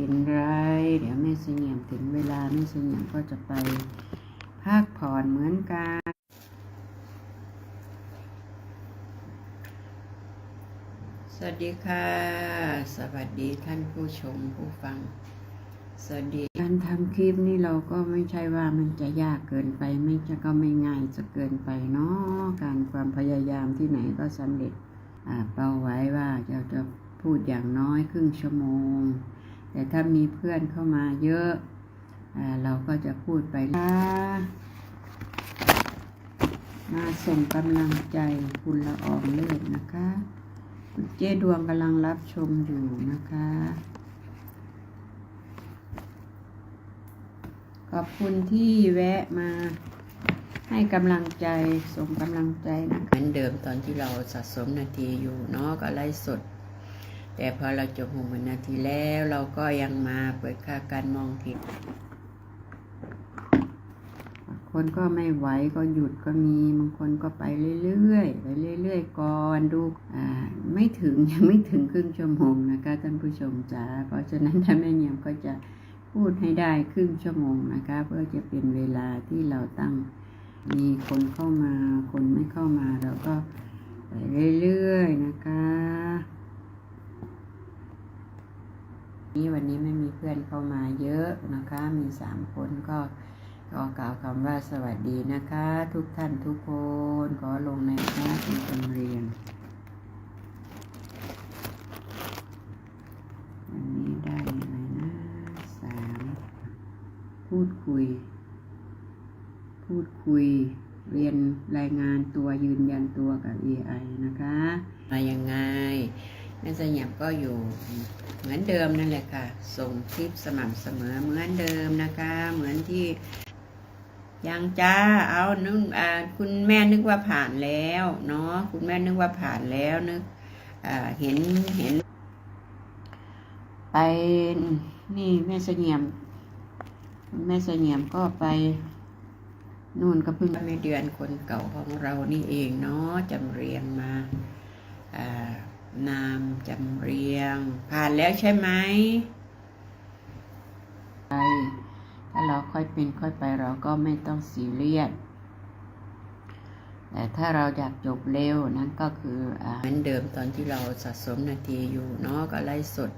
เป็นไร เดี๋ยวแม่เสงี่ยมถึงเวลาแม่เสงี่ยมก็จะไปพักผ่อนเหมือนกันสวัสดีค่ะ สวัสดีท่านผู้ชมผู้ฟัง สวัสดี การทำคลิปนี่เราก็ไม่ใช่ว่ามันจะยากเกินไป ไม่จะก็ไม่ง่ายจะเกินไปเนาะการความพยายามที่ไหนก็สำเร็จเป้าไว้ว่าเราจะพูดอย่างน้อยครึ่งชั่วโมง แต่ถ้ามีเพื่อนเข้ามาเยอะเราก็จะพูดไปนะมาส่งกำลังใจคุณละอองเลิศนะคะ คุณเจดวงกำลังรับชมอยู่นะคะ ขอบคุณที่แวะมาให้กำลังใจส่งกำลังใจนะเหมือนเดิมตอนที่เราสะสมนาทีอยู่เนาะก็ไล่สด แต่พอเราจบหกหมื่นนาทีแล้วเราก็ยังมาเปิดค่าการมองทิศบางคนก็ไม่ไหวก็หยุดก็มีบางคนก็ไปเรื่อยๆไปเรื่อยๆก่อนดูอ่าไม่ถึงยังไม่ถึงครึ่งชั่วโมงนะคะท่านผู้ชมจ๋าเพราะฉะนั้นถ้าแม่เนียมก็จะพูดให้ได้ครึ่งชั่วโมงนะคะ เพื่อจะเป็นเวลาที่เราตั้งมีคนเข้ามา คนไม่เข้ามาเราก็ไปเรื่อยๆนะคะ นี่วันนี้ไม่มีเพื่อนเข้ามาเยอะนะคะ มีสามคนก็ขอกล่าวคำว่าสวัสดีนะคะ ทุกท่านทุกคนขอลงในคณะเป็นคนเรียนวันนี้ได้อะไรนะสามพูดคุย พูดคุย เรียนรายงานตัวยืนยันตัวกับ AI นะคะมายังไงแม่สยามก็อยู่ เหมือนเดิมนั่นแหละค่ะ ส่งคลิปสม่ำเสมอเหมือนเดิมนะคะ เหมือนที่ยังจ้าเอานึกอ่าคุณแม่นึกว่าผ่านแล้วเนาะคุณแม่นึกว่าผ่านแล้วนึกอ่าเห็นเห็น ไปนี่แม่เสงี่ยม แม่เสงี่ยมก็ไปนู่นก็เพิ่งไม่เดือนคนเก่าของเรานี่เองเนาะจำเรียงมาอ่า นามจำเรียง ผ่านแล้วใช่ไหมไปถ้าเราค่อยเป็นค่อยไปเราก็ไม่ต้องซีเรียสแต่ถ้าเราอยากจบเร็วนั่นก็คือเหมือนเดิมตอนที่เราสะสมนาทีอยู่เนาะก็ไล่สด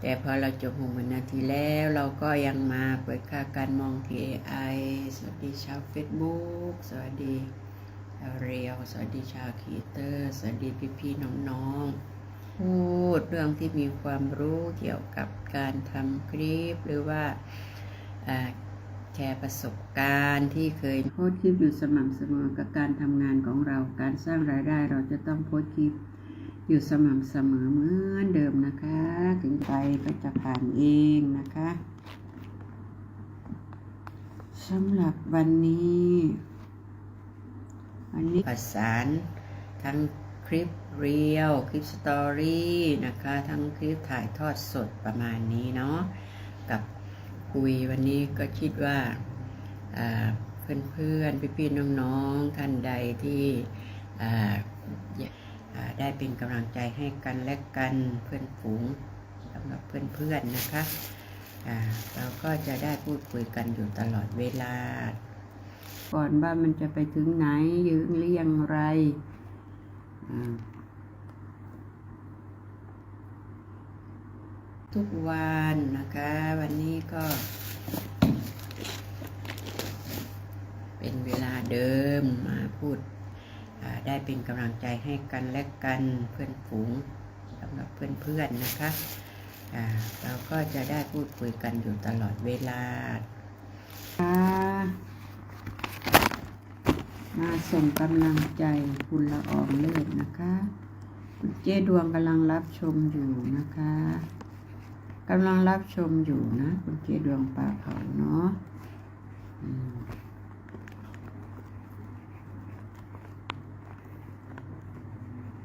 แต่พอเราจบหกหมื่นนาทีแล้วเราก็ยังมาเปิดค่าการมองที่ AI สวัสดีชาว Facebook สวัสดี เรียว สวัสดีชาวคีเตอร์ สวัสดีพี่พี่ๆน้องๆพูดเรื่องที่มีความรู้เกี่ยวกับการทำคลิป หรือว่าแชร์ประสบการณ์ที่เคยโพสคลิปอยู่สม่ำเสมอกับการทำงานของเรา การสร้างรายได้เราจะต้องโพสคลิปอยู่สม่ำเสมอเหมือนเดิมนะคะ ถึงไปก็จะผ่านเองนะคะสำหรับวันนี้ วันนี้ประสานทั้งคลิปเรียลคลิปสตอรี่นะคะ ทั้งคลิปถ่ายทอดสดประมาณนี้เนาะกับคุยวันนี้ก็คิดว่าอ่าเพื่อนๆพี่ๆน้องๆ ท่านใดที่ได้เป็นกำลังใจให้กันและกันเพื่อนฝูงสำหรับเพื่อนๆนะคะเราก็จะได้พูดคุยกันอยู่ตลอดเวลา ก่อนว่ามันจะไปถึงไหนยืงหรือยังไรทุกวันนะคะ วันนี้ก็ เป็นเวลาเดิมมาพูดได้เป็นกำลังใจให้กันและกันเพื่อนฝูงสำหรับเพื่อนๆนนะคะเราก็จะได้พูดคุยกันอยู่ตลอดเวลา มาส่งกำลังใจคุณละอองเลิศนะคะ คุณเจ๊ดวงกำลังรับชมอยู่นะคะกำลังรับชมอยู่นะ คุณเจ๊ดวงปลาเผาเนาะ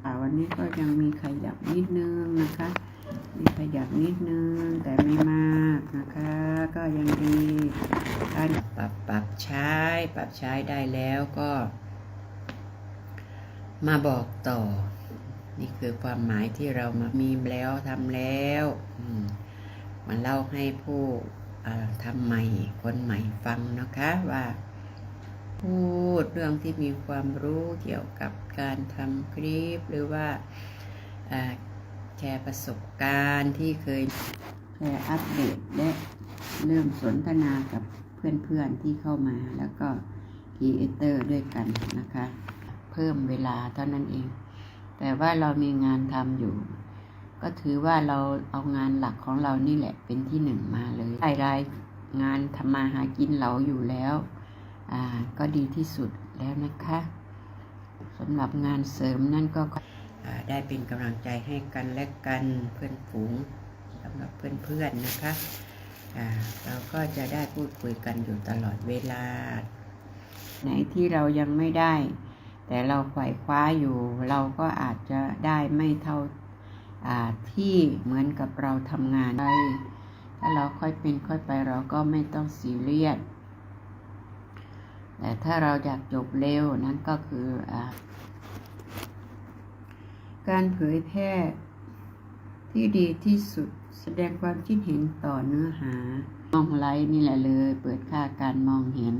อ่าวันนี้ก็ยังมีขยับนิดนึงนะคะ มีขยับนิดนึงแต่ไม่มากนะคะ ก็ยังดีการ ปรับปรับใช้ ปรับใช้ได้แล้วก็ มาบอกต่อ นี่คือความหมายที่เรามามีแล้วทำแล้วอืมาเล่าให้ผู้อ่าทำใหม่คนใหม่ฟังนะคะว่า พูดเรื่องที่มีความรู้เกี่ยวกับการทำคลิป หรือว่าอ่าแชร์ประสบการณ์ที่เคยแชร์อัปเดตและเริ่มสนทนากับ เพื่อนๆที่เข้ามาแล้วก็ครีเอเตอร์ด้วยกันนะคะ เพิ่มเวลาเท่านั้นเอง แต่ว่าเรามีงานทำอยู่ ก็ถือว่าเราเอางานหลักของเรานี่แหละเป็นที่หนึ่งมาเลยรายได้งานทำมาหากินเราอยู่แล้วอ่าก็ดีที่สุดแล้วนะคะสำหรับงานเสริมนั่นก็ได้เป็นกำลังใจให้กันและกันเพื่อนฝูงสำหรับเพื่อนๆนะคะ เราก็จะได้พูดคุยกันอยู่ตลอดเวลา ไหนที่เรายังไม่ได้ แต่เราไขว่คว้าอยู่ เราก็อาจจะได้ไม่เท่าที่เหมือนกับเราทำงานไปถ้าเราค่อยเป็นค่อยไปเราก็ไม่ต้องซีเรียสแต่ถ้าเราอยากจบเร็วนั้นก็คืออการเผยแพร่ที่ดีที่สุด แสดงความคิดเห็นต่อเนื้อหา มองไลน์นี่แหละเลย เปิดค่าการมองเห็น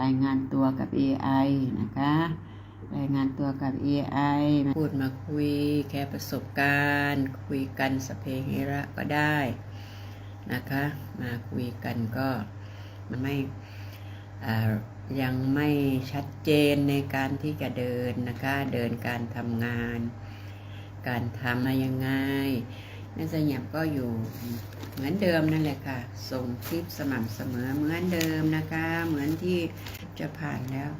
รายงานตัวกับ AI นะคะ รายงานตัวกับ AI มาพูดมาคุยแค่ประสบการณ์ คุยกันสเพเหระก็ได้นะคะ มาคุยกันก็มันไม่ยังไม่ชัดเจนในการที่จะเดินนะคะ เดินการทำงาน การทำมายังไง แม่สยามก็อยู่เหมือนเดิมนั่นแหละค่ะ ส่งคลิปสม่ำเสมอเหมือนเดิมนะคะ เหมือนที่จะผ่านแล้ว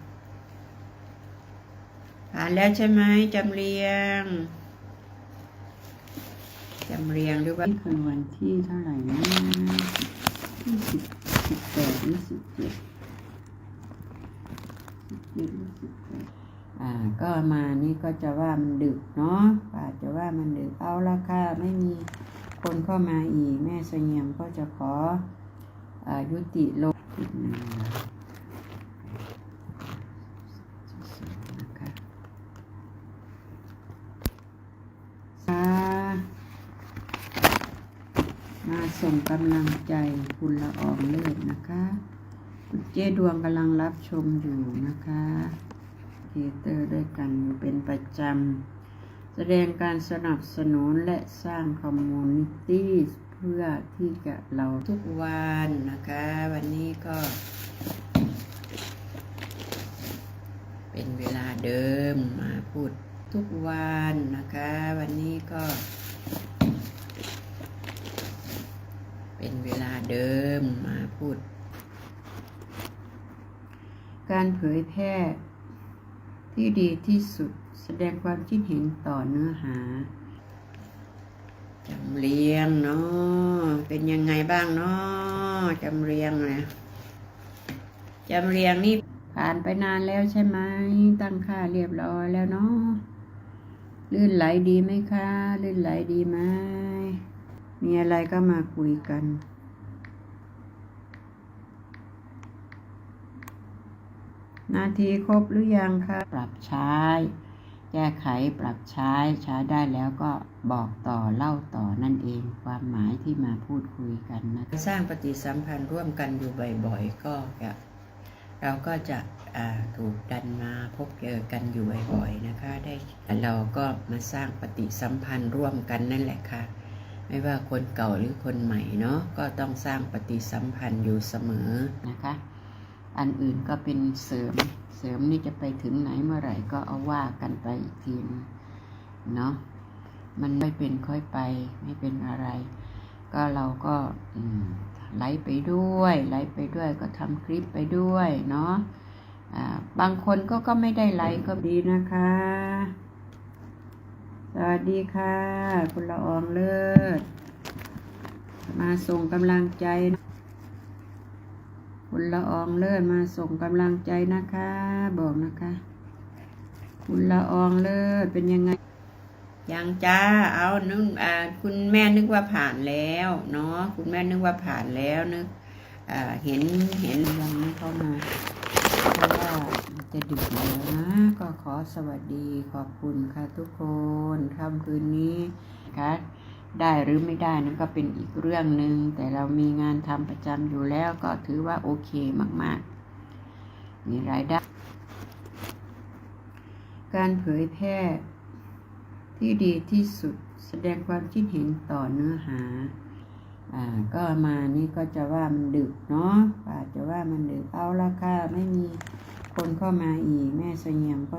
ผ่านแล้วใช่ไหมจำเรียงจำเรียงหรือว่านี่คือวันที่เท่าไหร่นะที่สิบสิบแปดหรือสิบเจ็ด อ่า ก็มานี่ก็จะว่ามันดึกเนาะป่าจะว่ามันดึกเอาละค่ะ ไม่มีคนเข้ามาอีก แม่เสงี่ยมก็จะขออายุติลงอีกหนึ่งนะคะมาส่งกำลังใจคุณละอองเลิศนะคะ เจ๊ดวงกำลังรับชมอยู่นะคะ เทเตอร์ด้วยกันอยู่เป็นประจำ แสดงการสนับสนุนและสร้างคอมมูนิตี้เพื่อที่จะเราทุกวันนะคะ วันนี้ก็ เป็นเวลาเดิมมาพูดทุกวันนะคะ วันนี้ก็ เป็นเวลาเดิมมาพูดการเผยแพร่ ที่ดีที่สุดแสดงความคิดเห็นต่อเนื้อหาจำเรียงเนาะเป็นยังไงบ้างเนาะจำเรียงนะจำเรียงนี่ผ่านไปนานแล้วใช่ไหมตั้งค่าเรียบร้อยแล้วเนาะลื่นไหลดีไหมคะ ลื่นไหลดีไหมมีอะไรก็มาคุยกัน นาทีครบหรือยังคะปรับใช้ แก้ไขปรับใช้ใช้ได้แล้วก็บอกต่อเล่าต่อนั่นเอง ความหมายที่มาพูดคุยกันนะสร้างปฏิสัมพันธ์ร่วมกันอยู่บ่อยๆ ก็จะเราก็จะอ่าถูกดันมาพบเจอกันอยู่บ่อยๆนะคะ ได้เราก็มาสร้างปฏิสัมพันธ์ร่วมกันนั่นแหละค่ะ ไม่ว่าคนเก่าหรือคนใหม่เนาะก็ต้องสร้างปฏิสัมพันธ์อยู่เสมอนะคะ อันอื่นก็เป็นเสริม เสริมนี่จะไปถึงไหนเมื่อไหร่ก็เอาว่ากันไปอีกทีนเนาะ มันไม่เป็นค่อยไป ไม่เป็นอะไร ก็เราก็ไลฟ์ไปด้วย ไลฟ์ไปด้วยก็ทำคลิปไปด้วยเนาะบางคนก็ก็ไม่ได้ไลฟ์ก็ดีนะคะ สวัสดีค่ะ คุณละอองเลิศ มาส่งกำลังใจ คุณละอองเลิศมาส่งกำลังใจนะคะ บอกนะคะ คุณละอองเลิศเป็นยังไงยังจ้าเอานึกอ่าคุณแม่นึกว่าผ่านแล้วเนาะคุณแม่นึกว่าผ่านแล้วนึกอ่าเห็นเห็นยังไม่เข้ามาเพราะว่าจะดึกแล้วนะก็ขอสวัสดีขอบคุณค่ะทุกคนค่ำคืนนี้นะคะ ได้หรือไม่ได้นั่นก็เป็นอีกเรื่องหนึ่งแต่เรามีงานทำประจำอยู่แล้วก็ถือว่าโอเคมากๆ มีรายได้ การเผยแพร่ที่ดีที่สุดแสดงความคิดเห็นต่อเนื้อหา อ่า ก็มานี่ก็จะว่ามันดึกเนาะอาจจะว่ามันดึกเอาละค่ะ ไม่มีคนเข้ามาอีก แม่เสงี่ยมก็